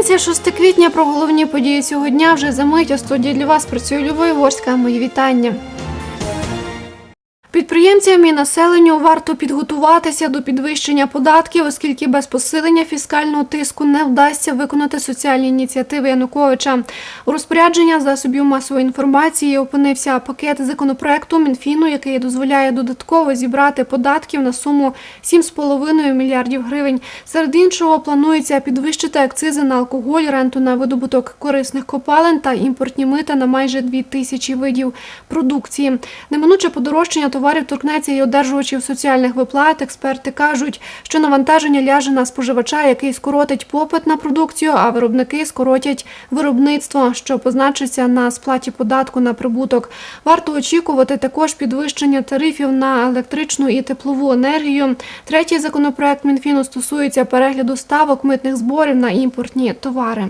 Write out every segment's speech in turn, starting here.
П'ятниця 6 квітня про головні події цього дня вже за мить. У студії для вас працює Любов Ворська. Мої вітання. Підприємцям і населенню варто підготуватися до підвищення податків, оскільки без посилення фіскального тиску не вдасться виконати соціальні ініціативи Януковича. У розпорядження засобів масової інформації опинився пакет законопроекту Мінфіну, який дозволяє додатково зібрати податків на суму 7,5 мільярдів гривень. Серед іншого планується підвищити акцизи на алкоголь, ренту на видобуток корисних копалин та імпортні мита на майже 2 тисячі видів продукції. Неминуче подорожчання товарів торкнеться і одержувачів соціальних виплат. Експерти кажуть, що навантаження ляже на споживача, який скоротить попит на продукцію, а виробники скоротять виробництво, що позначиться на сплаті податку на прибуток. Варто очікувати також підвищення тарифів на електричну і теплову енергію. Третій законопроект Мінфіну стосується перегляду ставок митних зборів на імпортні товари.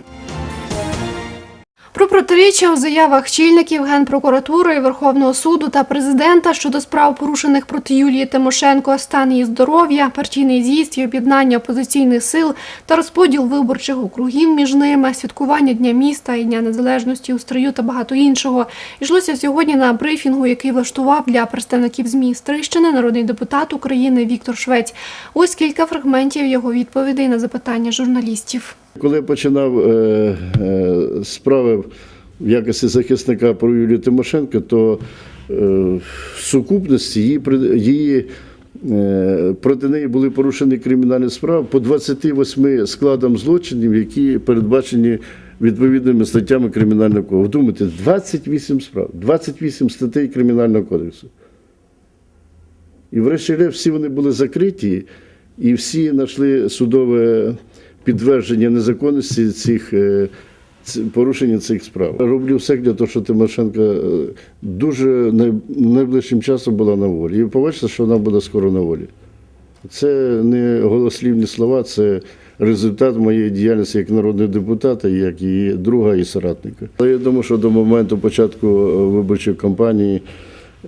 Про протиріччя у заявах чільників Генпрокуратури, Верховного суду та президента щодо справ, порушених проти Юлії Тимошенко, стан її здоров'я, партійний з'їзд і об'єднання опозиційних сил та розподіл виборчих округів між ними, святкування Дня міста і Дня Незалежності у строю та багато іншого. Йшлося сьогодні на брифінгу, який влаштував для представників ЗМІ Стрищини народний депутат України Віктор Швець. Ось кілька фрагментів його відповідей на запитання журналістів. Коли починав е, е, справи в якості захисника про Юлію Тимошенко, то е, в сукупності її, її е, проти неї були порушені кримінальні справи по 28 складам злочинів, які передбачені відповідними статтями Кримінального кодексу. Вдумайте, 28 справ, 28 статей Кримінального кодексу. І врешті-решт всі вони були закриті, і всі знайшли судове підтвердження незаконності цих е, порушення цих справ. Роблю все для того, щоб Тимошенко е, дуже найближчим часом була на волі. І побачите, що вона буде скоро на волі. Це не голослівні слова, це результат моєї діяльності як народного депутата, як і друга і соратника. Але я думаю, що до моменту початку е, виборчої кампанії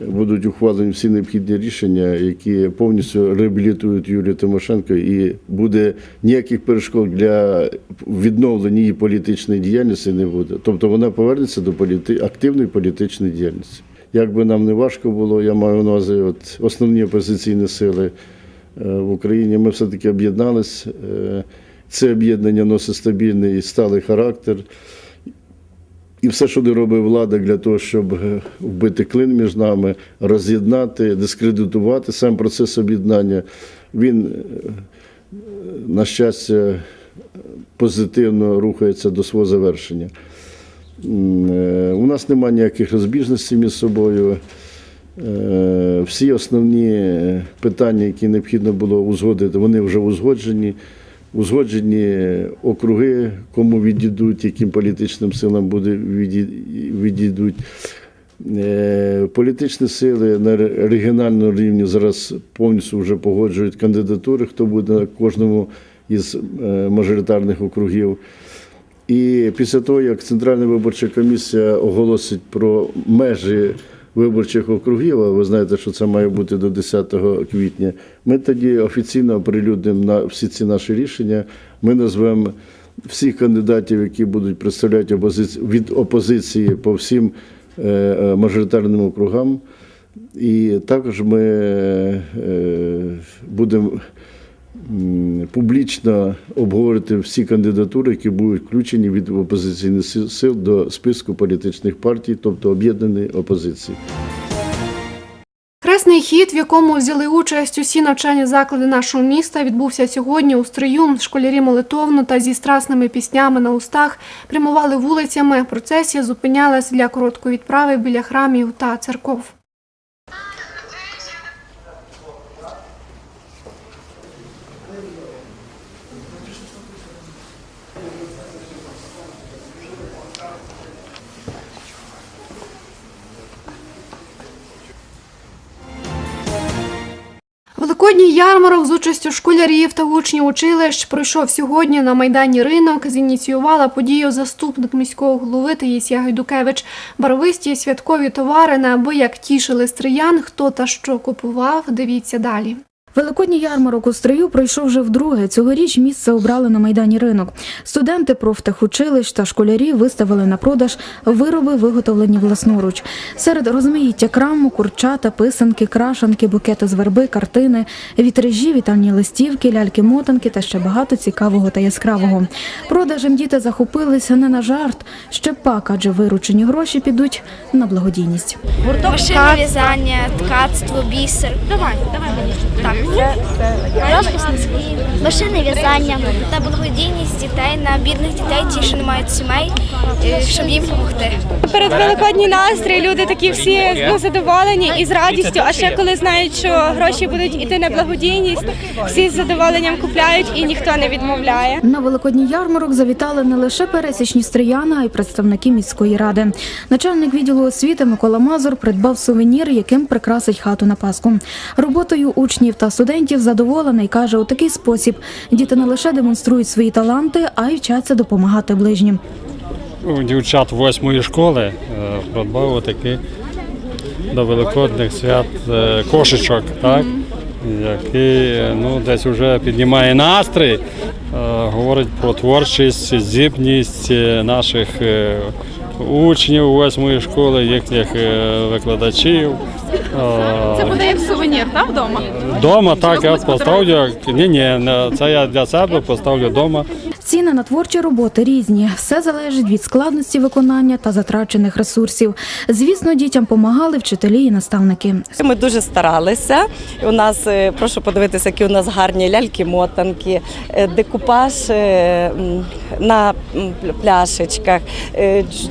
будуть ухвалені всі необхідні рішення, які повністю реабілітують Юлію Тимошенко, і буде ніяких перешкод для відновлення її політичної діяльності не буде. Тобто вона повернеться до політи... активної політичної діяльності. Як би нам не важко було, я маю на увазі от основні опозиційні сили е, в Україні. Ми все-таки об'єднались. Е, Це об'єднання носить стабільний і сталий характер. І все, що не робить влада для того, щоб е, вбити клин між нами, роз'єднати, дискредитувати сам процес об'єднання, він, е, на щастя, позитивно рухається до свого завершення. Е, У нас немає ніяких розбіжностей між собою. Всі основні питання, які необхідно було узгодити, вони вже узгоджені. Узгоджені округи, кому відійдуть, яким політичним силам буде відійдуть. Е, Політичні сили на регіональному рівні зараз повністю вже погоджують кандидатури, хто буде на кожному із е, мажоритарних округів. І після того, як Центральна виборча комісія оголосить про межі виборчих округів, а ви знаєте, що це має бути до 10 квітня, ми тоді офіційно оприлюднимо на всі ці наші рішення. Ми назвемо всіх кандидатів, які будуть представляти опозицію від опозиції по всім е, е, мажоритарним округам. І також ми е, будемо публічно обговорити всі кандидатури, які будуть включені від опозиційних сил- до списку політичних партій, тобто об'єднаної опозиції. Хресний хід, в якому взяли участь усі навчальні заклади нашого міста, відбувся сьогодні у строю. Школярі молитовно та зі страсними піснями на устах прямували вулицями. Процесія зупинялась для короткої відправи біля храмів та церков. Ярмарок з участю школярів та учнів училищ пройшов сьогодні на майдані ринок. Зініціювала подію заступник міського голови Таїсія Гайдукевич. Барвисті святкові товари неабияк тішили стриян. Хто та що купував, дивіться далі. Великодній ярмарок у стрию пройшов вже вдруге. Цьогоріч місце обрали на майдані ринок. Студенти профтехучилищ та школярі виставили на продаж вироби, виготовлені власноруч. Серед розмаїття краму, курчата, писанки, крашанки, букети з верби, картини, вітражі, вітальні листівки, ляльки-мотанки та ще багато цікавого та яскравого. Продажем діти захопилися не на жарт, ще пак, адже виручені гроші підуть на благодійність. Машини в'язання, ткацтво, бісер. Давай, давай мені. Так. Розпис на. Машини в'язання та благодійність дітей на бідних дітей, ті, що не мають сімей, е, щоб їм допомогти. Перед великодній настрій люди такі всі ну, задоволені і з радістю. А ще коли знають, що гроші будуть іти на благодійність, всі з задоволенням купляють і ніхто не відмовляє. На великодній ярмарок завітали не лише пересічні стріяни, а й представники міської ради. Начальник відділу освіти Микола Мазур придбав сувенір, яким прикрасить хату на Пасху. Роботою учнів та студентів задоволений каже, у такий спосіб діти не лише демонструють свої таланти, а й вчаться допомагати ближнім. у дівчат восьмої школи е, придбав такий до великодних свят е, кошечок, так? який ну, десь вже піднімає настрій, е, говорить про творчість, здібність е, наших учнів восьмої школи, їхніх викладачів. Це буде як сувенір, так, вдома? Вдома, так, я поставлю. Ні, ні, це я для себе поставлю вдома. Ціни на творчі роботи різні. Все залежить від складності виконання та затрачених ресурсів. Звісно, дітям помагали вчителі і наставники. Ми дуже старалися. У нас е, прошу подивитися, які у нас гарні ляльки-мотанки, е, декупаж е, на пляшечках,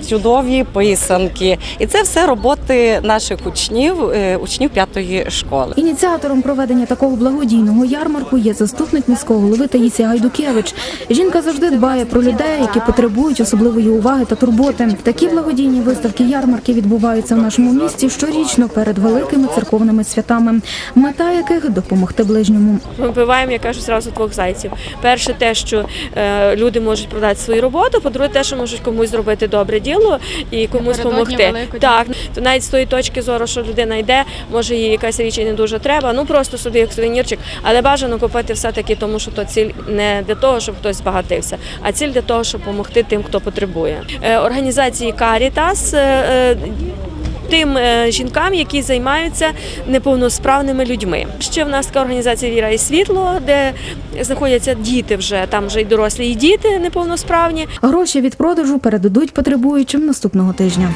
чудові писанки. І це все роботи наших учнів, учнів п'ятої школи. Ініціатором проведення такого благодійного ярмарку є заступник міського голови Таїсія Гайдукевич. Жінка завжди дбає про людей, які потребують особливої уваги та турботи. Такі благодійні виставки ярмарки відбуваються в нашому місті щорічно перед великими церковними святами, мета яких допомогти ближньому. Ми вбиваємо, я кажу, зразу двох зайців. Перше, те, що е, люди можуть продати свою роботу, по-друге, те, що можуть комусь зробити добре діло і комусь допомогти. Так, то навіть з тої точки зору, що людина йде, може їй якась річ і не дуже треба. Ну просто собі як сувенірчик, але бажано купити все-таки, тому що то ціль не для того, щоб хтось збагатився, а ціль для того, щоб допомогти тим, хто потребує. Е, організації Caritas, е, е, тим жінкам, які займаються неповносправними людьми. Ще в нас така організація Віра і світло, де знаходяться діти вже там вже й дорослі, і діти неповносправні. Гроші від продажу передадуть потребуючим наступного тижня.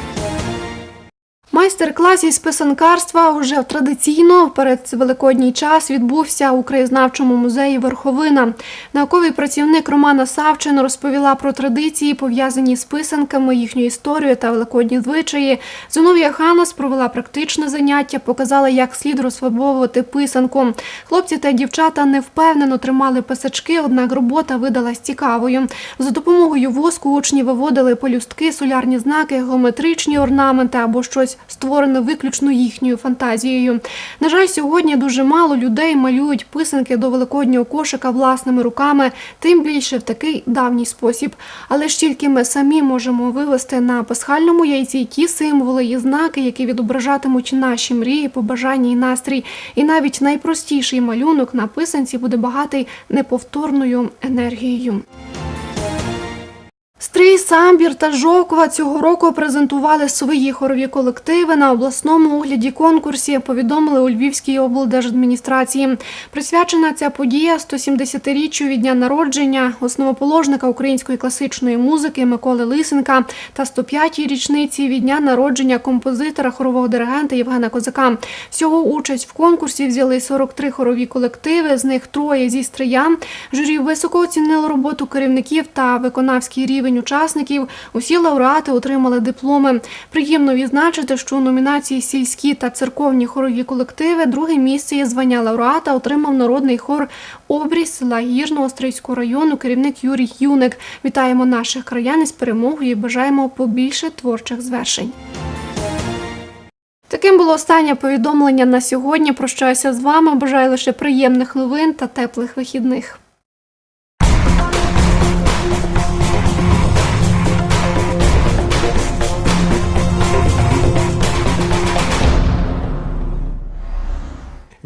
Майстер-клас із писанкарства уже традиційно перед великодній час відбувся у краєзнавчому музеї Верховина. Науковий працівник Романа Савчин розповіла про традиції, пов'язані з писанками, їхню історію та великодні звичаї. Зиновія Ханас провела практичне заняття, показала, як слід розфарбовувати писанку. Хлопці та дівчата невпевнено тримали писачки, однак робота видалась цікавою. За допомогою воску учні виводили полюстки, солярні знаки, геометричні орнаменти або щось створене виключно їхньою фантазією. На жаль, сьогодні дуже мало людей малюють писанки до великоднього кошика власними руками, тим більше в такий давній спосіб. Але ж тільки ми самі можемо вивести на пасхальному яйці ті символи і знаки, які відображатимуть наші мрії, побажання і настрій. І навіть найпростіший малюнок на писанці буде багатий неповторною енергією. Стрий, Самбір та Жовкова цього року презентували свої хорові колективи на обласному огляді конкурсі, повідомили у Львівській облдержадміністрації. Присвячена ця подія 170-річчю від дня народження основоположника української класичної музики Миколи Лисенка та 105-й річниці від дня народження композитора хорового диригента Євгена Козака. Всього участь в конкурсі взяли 43 хорові колективи, з них троє зі Стрия. Журі високо оцінило роботу керівників та виконавський рівень учасників. Усі лауреати отримали дипломи. Приємно відзначити, що у номінації сільські та церковні хорові колективи друге місце є звання лауреата отримав народний хор обріз села Гірного Стрийського району, керівник Юрій Юник. Вітаємо наших краян із перемогою і бажаємо побільше творчих звершень. Таким було останнє повідомлення на сьогодні. Прощаюся з вами. Бажаю лише приємних новин та теплих вихідних.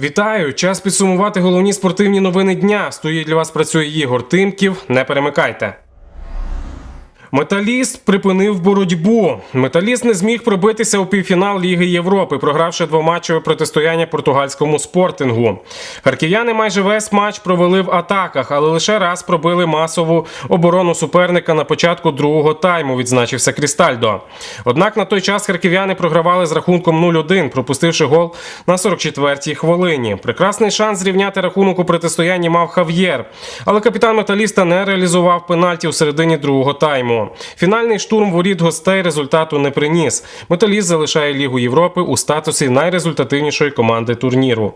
Вітаю! Час підсумувати головні спортивні новини дня. Стоїть для вас працює Ігор Тимків. Не перемикайте. Металіст припинив боротьбу. Металіст не зміг пробитися у півфінал Ліги Європи, програвши двоматчеве протистояння португальському спортингу. Харків'яни майже весь матч провели в атаках, але лише раз пробили масову оборону суперника на початку другого тайму. Відзначився Крістальдо. Однак на той час харків'яни програвали з рахунком 0-1, пропустивши гол на 44-й хвилині. Прекрасний шанс зрівняти рахунок у протистоянні мав Хав'єр, але капітан металіста не реалізував пенальті у середині другого тайму. Фінальний штурм воріт гостей результату не приніс. Металіст залишає Лігу Європи у статусі найрезультативнішої команди турніру.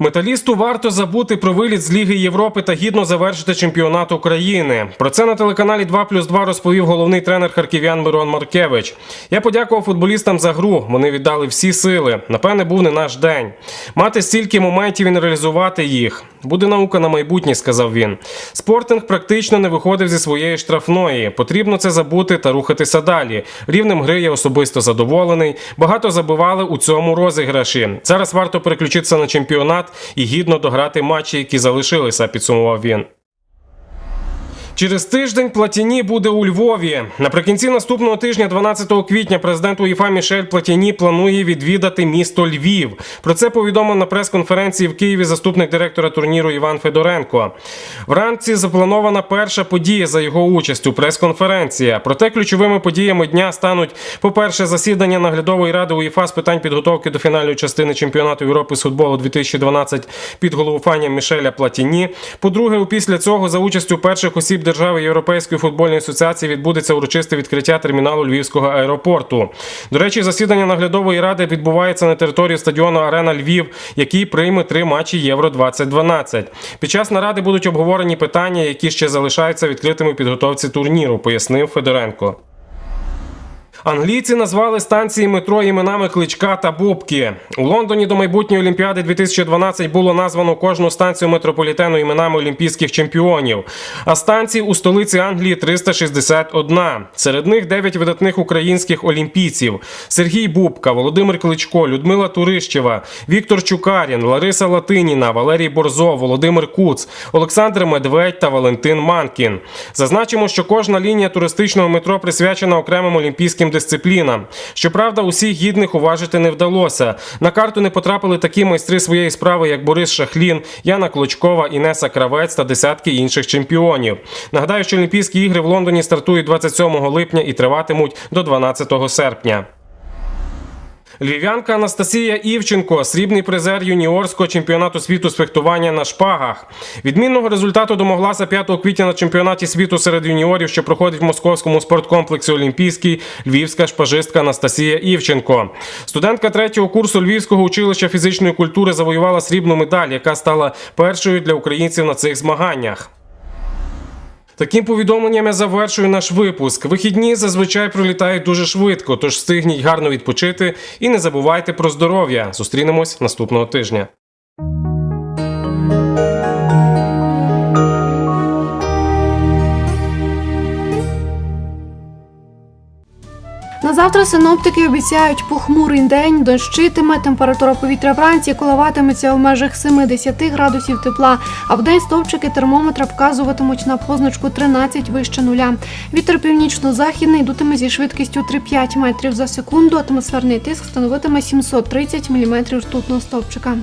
Металісту варто забути про виліт з Ліги Європи та гідно завершити чемпіонат України. Про це на телеканалі 2 плюс 2 розповів головний тренер харків'ян Мирон Маркевич. Я подякував футболістам за гру. Вони віддали всі сили. Напевне, був не наш день. Мати стільки моментів і не реалізувати їх. Буде наука на майбутнє, сказав він. Спортинг практично не виходив зі своєї штрафної. Потрібно це забути та рухатися далі. Рівнем гри я особисто задоволений. Багато забивали у цьому розіграші. Зараз варто переключитися на чемпіонат і гідно дограти матчі, які залишилися, підсумував він. Через тиждень Платіні буде у Львові. Наприкінці наступного тижня, 12 квітня, президент УЄФА Мішель Платіні планує відвідати місто Львів. Про це повідомив на прес-конференції в Києві заступник директора турніру Іван Федоренко. Вранці запланована перша подія за його участю прес-конференція. Проте ключовими подіями дня стануть, по-перше, засідання наглядової ради УЄФА з питань підготовки до фінальної частини чемпіонату Європи з футболу 2012 під головуванням Мішеля Платіні. По-друге, після цього за участю перших осіб держави Європейської футбольної асоціації відбудеться урочисте відкриття терміналу Львівського аеропорту. До речі, засідання наглядової ради відбувається на території стадіону Арена Львів, який прийме три матчі Євро 2012 Під час наради будуть обговорені питання, які ще залишаються відкритими у підготовці турніру, пояснив Федоренко. Англійці назвали станції метро іменами Кличка та Бубки. У Лондоні до майбутньої Олімпіади 2012 було названо кожну станцію метрополітену іменами олімпійських чемпіонів. А станцій у столиці Англії 361. Серед них 9 видатних українських олімпійців: Сергій Бубка, Володимир Кличко, Людмила Турищева, Віктор Чукарін, Лариса Латиніна, Валерій Борзо, Володимир Куц, Олександр Медведь та Валентин Манкін. Зазначимо, що кожна лінія туристичного метро присвячена окремим олімпійським дисциплінам. Щоправда, усіх гідних уважити не вдалося. На карту не потрапили такі майстри своєї справи, як Борис Шахлін, Яна Клочкова, Інеса Кравець та десятки інших чемпіонів. Нагадаю, що Олімпійські ігри в Лондоні стартують 27 липня і триватимуть до 12 серпня. Львів'янка Анастасія Івченко, срібний призер юніорського чемпіонату світу з фехтування на шпагах. Відмінного результату домоглася 5 квітня на чемпіонаті світу серед юніорів, що проходить в московському спорткомплексі Олімпійський львівська шпажистка Анастасія Івченко. Студентка третього курсу Львівського училища фізичної культури завоювала срібну медаль, яка стала першою для українців на цих змаганнях. Таким повідомленням я завершую наш випуск. Вихідні зазвичай пролітають дуже швидко, тож встигніть гарно відпочити і не забувайте про здоров'я. Зустрінемось наступного тижня. На завтра синоптики обіцяють похмурий день, дощитиме, температура повітря вранці коливатиметься у межах 70 градусів тепла, а в день стовпчики термометра вказуватимуть на позначку 13 вище нуля. Вітер північно-західний йтиме зі швидкістю 3-5 метрів за секунду, атмосферний тиск становитиме 730 мм ртутного стовпчика.